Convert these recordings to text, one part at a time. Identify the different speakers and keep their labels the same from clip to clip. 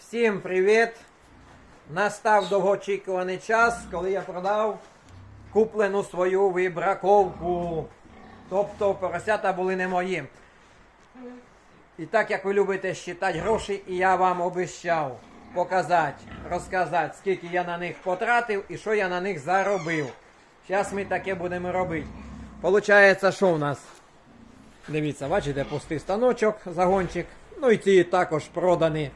Speaker 1: Всім привіт! Настав довгоочікуваний час, коли я продав куплену свою вибраковку. Тобто поросята були не мої. І так як ви любите считати гроші, і я вам обіцяв показати, розказати, скільки я на них потратив і що я на них заробив. Зараз ми таке будемо робити. Получається, що у нас? Дивіться, бачите, пустий станочок, загончик. Ну і ці також продані,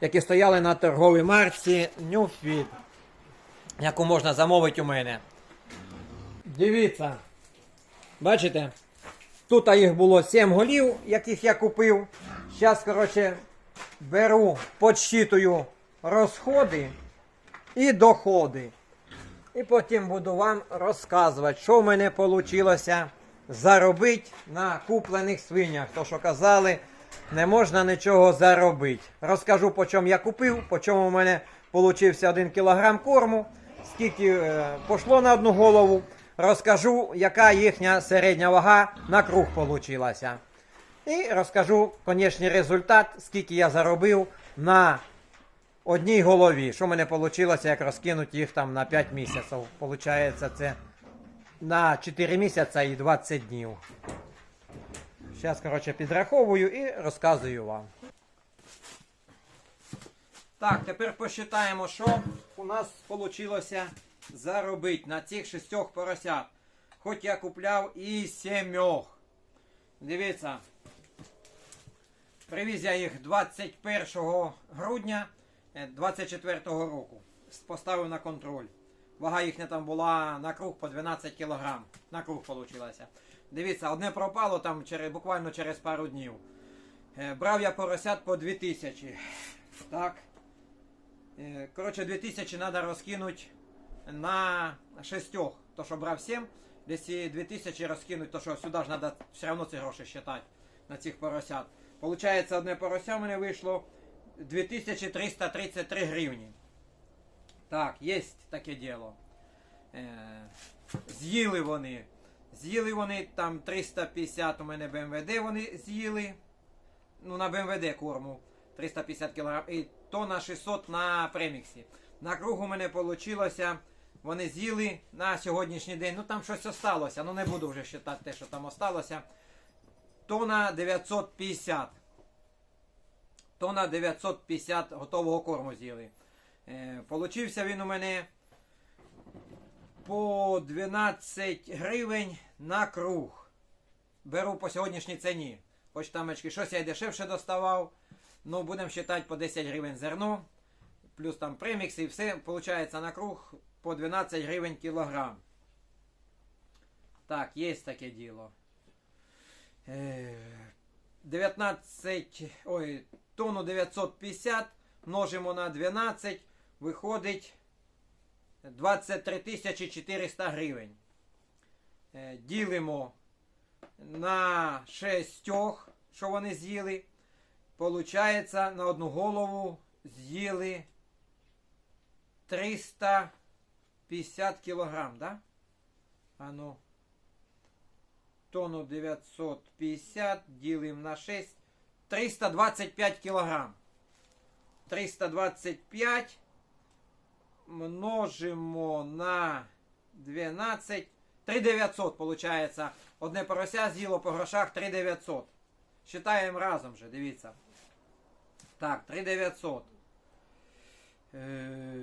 Speaker 1: які стояли на торговій марці Newfit, яку можна замовити у мене. Дивіться. Бачите? Тут їх було 7 голів, яких я купив. Зараз, коротше, беру, подсчитую розходи і доходи. І потім буду вам розказувати, що в мене вийшло заробити на куплених свинях. То, що казали, не можна нічого заробити. Розкажу, по чому я купив, по чому в мене вийшов 1 кг корму, скільки е, пошло на одну голову. Розкажу, яка їхня середня вага на круг вийшла. І розкажу конечний результат, скільки я заробив на одній голові. Що в мене вийшло, як розкинути їх там на 5 місяців. Получається, це на 4 місяці і 20 днів. Зараз, коротше, підраховую і розказую вам. Так, тепер посчитаємо, що у нас вийшло заробити на цих шістьох поросят. Хоч я купляв і сімьох. Дивіться. Привіз я їх 21 грудня 24 року. Поставив на контроль. Вага їхня там була на круг по 12 кг. На круг вийшло. Дивіться, одне пропало там через, буквально через пару днів. Е, Брав я поросят по 2000. Так. Е, Коротше, 2000 треба розкинути на шестьох. То, що брав 7, десь 2000 розкинуть, то що сюди ж треба все одно ці гроші считати на цих поросят. Получається, одне порося в мене вийшло 2333 гривні. Так, є таке діло. Е, з'їли вони. З'їли вони там 350 у мене БМВД вони з'їли. Ну, на БМВД корму 350 кг. І то на 600 на преміксі. На кругу мене вийшло. Вони з'їли на сьогоднішній день. Ну там щось осталося. Ну не буду вже вважати те, що там осталося. Тона 950. Тона 950 готового корму з'їли. Е, Получився він у мене по 12 гривень на круг. Беру по сьогоднішній ціні. Хоч тамочки, щось я дешевше доставав. Ну, будемо вважати по 10 гривень зерно. Плюс там премікс і все. Получається на круг по 12 гривень кілограм. Так, є таке діло. Е, 19, ой, тонну 950 множимо на 12, виходить 23 400 гривень. Е, Ділимо на шестьох, що вони з'їли. Получається, на одну голову з'їли 350 кілограм, да? А ну. Тонну 950 ділимо на 6. 325 кілограм. 325 множимо на 12. 3900 виходить. Одне порося з'їло по грошах 3900. Считаємо разом же, дивіться. Так, 3900. Е,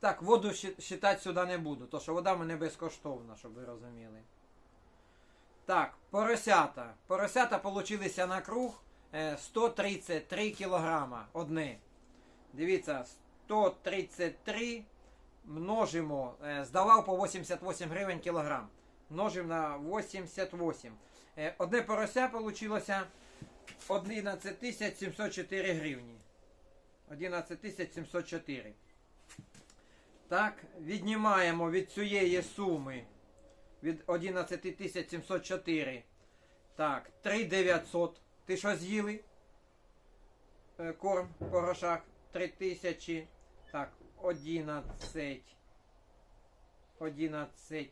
Speaker 1: так, воду считати сюди не буду, тому що вода в мене безкоштовна, щоб ви розуміли. Так, поросята. Поросята получилися на круг е, 133 кілограма одне. Дивіться, 133 множимо. е, Здавав по 88 гривень кілограм. Множимо на 88. Е, Одне порося получилося 11 704 гривні. 11 704. Так, віднімаємо від цієї суми від 11 704. Так, 3900. Ти що з'їли? Е, Корм по грошах 3000. Так, 11. 11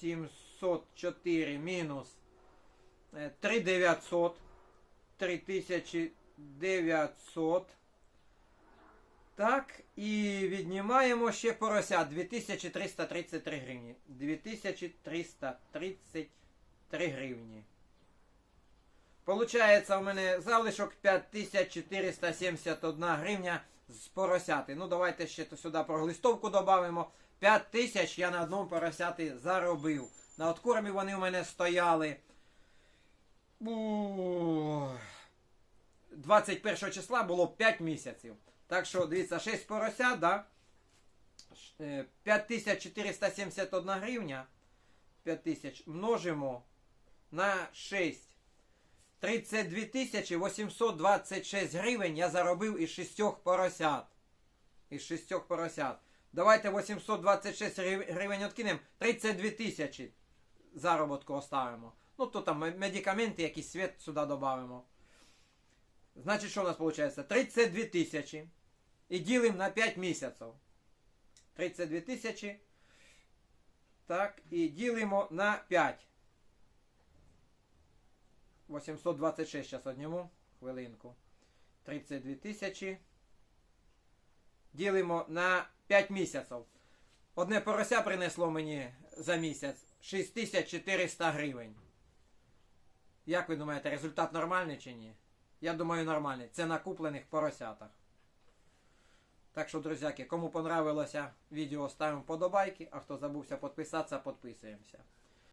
Speaker 1: 704 мінус е, 3900. 3000 900. Так, і віднімаємо ще порося 2333 гривні. 2333 гривні. Получається у мене залишок 5471 гривня з поросяти. Ну, давайте ще сюди проглистовку додамо. 5000 я на одному поросяти заробив. На откормі вони у мене стояли. 21 числа було 5 місяців. Так що, дивіться, 6 поросят, да? Е, 5471 гривня. 5000 множимо на 6. 32 тисячі 826 гривень я заробив із 6 поросят. Із 6 поросят. Давайте 826 гривень відкинемо. 32 тисячі заробітку оставимо. Ну, то там медикаменти, якийсь світ сюди додамо. Значить, що у нас виходить? 32 тисячі. І ділимо на 5 місяців. 32 тисячі. Так, і ділимо на 5. 826 зараз одніму. Хвилинку. 32 тисячі. Ділимо на 5 місяців. Одне порося принесло мені за місяць 6400 гривень. Як ви думаєте, результат нормальний чи ні? Я думаю, нормальний. Це на куплених поросятах. Так що, друзяки, кому понравилося відео, ставимо подобайки, а хто забувся підписатися, підписуємося.